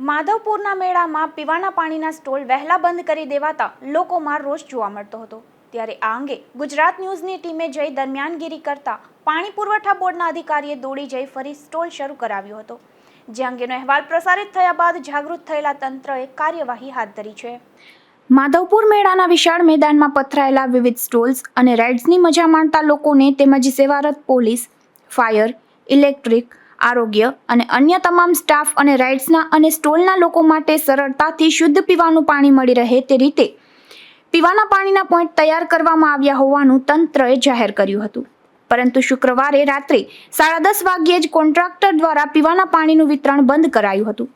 માધવપુરના મેળામાં પીવાના પાણીના સ્ટોલ વહેલા બંધ કરી દેવાતા લોકોમાં રોષ જોવા મળતો હતો. ત્યારે આ અંગે ગુજરાત ન્યૂઝની ટીમે જઈ દરમિયાનગીરી કરતા પાણી પુરવઠા બોર્ડના અધિકારીએ દોડી જઈ ફરી સ્ટોલ શરૂ કરાવ્યો હતો. જે અંગેનો અહેવાલ પ્રસારિત થયા બાદ જાગૃત થયેલા તંત્રએ કાર્યવાહી હાથ ધરી છે. માધવપુર મેળાના વિશાળ મેદાનમાં પથરાયેલા વિવિધ સ્ટોલ્સ અને રાઇડ્સની મજા માણતા લોકોને તેમજ સેવારત પોલીસ, ફાયર, ઇલેક્ટ્રિક આરોગ્ય અને અન્ય તમામ સ્ટાફ અને રાઇડ્સના અને સ્ટોલના લોકો માટે સરળતાથી શુદ્ધ પીવાનું પાણી મળી રહે તે રીતે પીવાના પાણીના પોઈન્ટ તૈયાર કરવામાં આવ્યા હોવાનું તંત્રએ જાહેર કર્યું હતું. પરંતુ શુક્રવારે રાત્રે સાડા દસ વાગ્યે જ કોન્ટ્રાક્ટર દ્વારા પીવાના પાણીનું વિતરણ બંધ કરાયું હતું,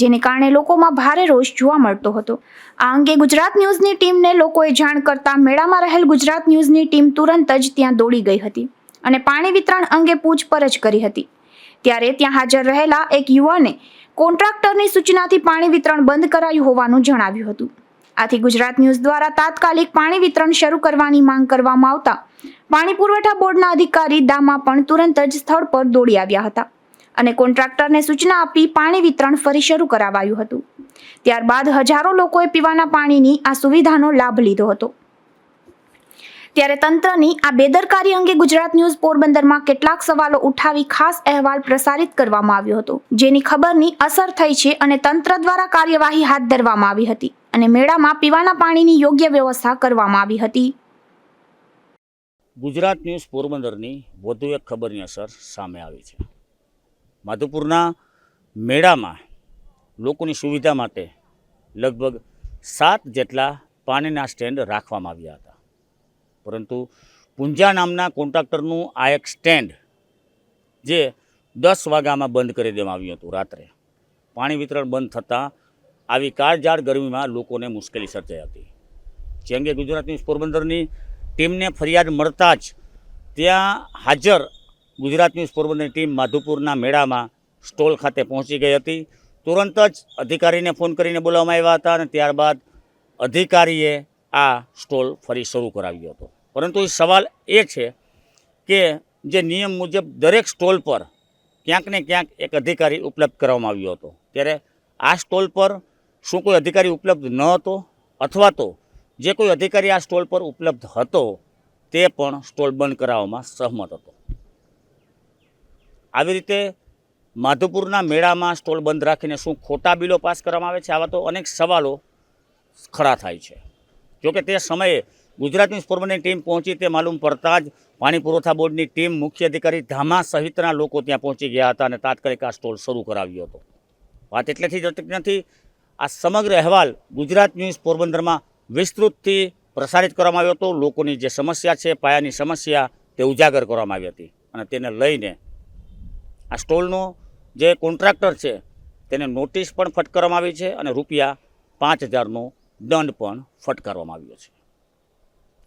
જેને કારણે લોકોમાં ભારે રોષ જોવા મળતો હતો. આ અંગે ગુજરાત ન્યૂઝની ટીમને લોકોએ જાણ કરતા મેળામાં રહેલ ગુજરાત ન્યૂઝની ટીમ તુરંત જ ત્યાં દોડી ગઈ હતી અને પાણી વિતરણ અંગે પૂછપરછ કરી હતી. ત્યારે ત્યાં હાજર રહેલા એક યુવાને કોન્ટ્રાક્ટરની સૂચનાથી પાણી વિતરણ બંધ કરાયું હોવાનું જણાવ્યું હતું. આથી ગુજરાત ન્યૂઝ દ્વારા તાત્કાલિક પાણી વિતરણ શરૂ કરવાની માંગ કરવામાં આવતા પાણી પુરવઠા બોર્ડના અધિકારી દામા પણ તુરંત જ સ્થળ પર દોડી આવ્યા હતા અને કોન્ટ્રાક્ટરને સૂચના આપી પાણી વિતરણ ફરી શરૂ કરાવાયું હતું. ત્યારબાદ હજારો લોકોએ પીવાના પાણીની આ સુવિધાનો લાભ લીધો હતો. ત્યારે તંત્રની આ બેદરકારી અંગે ગુજરાત ન્યૂઝ પોરબંદરમાં કેટલાક સવાલો ઉઠાવી ખાસ અહેવાલ પ્રસારિત કરવામાં આવ્યો હતો. જેની ખબરની અસર થઈ છે અને તંત્ર દ્વારા કાર્યવાહી હાથ ધરવામાં આવી હતી અને મેળામાં પીવાના પાણીની યોગ્ય વ્યવસ્થા કરવામાં આવી હતી. ગુજરાત ન્યૂઝ પોરબંદરની વધુ એક ખબરની અસર સામે આવી છે. માધુપુરના મેળામાં લોકોની સુવિધા માટે લગભગ સાત જેટલા પાણીના સ્ટેન્ડ રાખવામાં આવ્યા હતા. પરંતુ પુંજા નામના કોન્ટ્રાક્ટરનું આ એક સ્ટેન્ડ જે દસ વાગ્યામાં બંધ કરી દેવામાં આવ્યું હતું રાત્રે. પાણી વિતરણ બંધ થતાં આવી કાળઝાળ ગરમીમાં લોકોને મુશ્કેલી સર્જાઈ હતી. જે અંગે ગુજરાત ન્યૂઝ પોરબંદરની ટીમને ફરિયાદ મળતા જ ત્યાં હાજર ગુજરાત ન્યૂઝ પોરબંદરની ટીમ માધુપુરના મેળામાં સ્ટોલ ખાતે પહોંચી ગઈ હતી. તુરંત જ અધિકારીને ફોન કરીને બોલાવવામાં આવ્યા હતા અને ત્યારબાદ અધિકારીએ આ સ્ટોલ ફરી શરૂ કરાવ્યો હતો. પરંતુ એ સવાલ એ છે કે જે નિયમ મુજબ દરેક સ્ટોલ પર ક્યાંક ને ક્યાંક એક અધિકારી ઉપલબ્ધ કરવામાં આવ્યો હતો. ત્યારે આ સ્ટોલ પર શું કોઈ અધિકારી ઉપલબ્ધ ન હતો? અથવા તો જે કોઈ અધિકારી આ સ્ટોલ પર ઉપલબ્ધ હતો, તે પણ સ્ટોલ બંધ કરાવવામાં સહમત હતો. આવી રીતે માધુપુરના મેળામાં સ્ટોલ બંધ રાખીને શું ખોટા બિલો પાસ કરવામાં આવે છે? આવા તો અનેક સવાલો ખડા થાય છે. જોકે તે સમયે ગુજરાત ન્યૂઝ પોરબંદરની ટીમ પહોંચી તે માલુમ પડતા જ પાણી પુરવઠા બોર્ડની ટીમ મુખ્ય અધિકારી ધામા સહિતના લોકો ત્યાં પહોંચી ગયા હતા અને તાત્કાલિક આ સ્ટોલ શરૂ કરાવ્યો હતો. વાત એટલેથી જ નથી, આ સમગ્ર અહેવાલ ગુજરાત ન્યૂઝ પોરબંદરમાં વિસ્તૃતથી પ્રસારિત કરવામાં આવ્યો હતો. લોકોની જે સમસ્યા છે, પાયાની સમસ્યા તે ઉજાગર કરવામાં આવી હતી અને તેને લઈને આ સ્ટોલનો જે કોન્ટ્રાક્ટર છે તેને નોટિસ પણ ફટકારવામાં આવી છે અને રૂપિયા પાંચ હજારનો દંડ પણ ફટકારવામાં આવ્યો છે.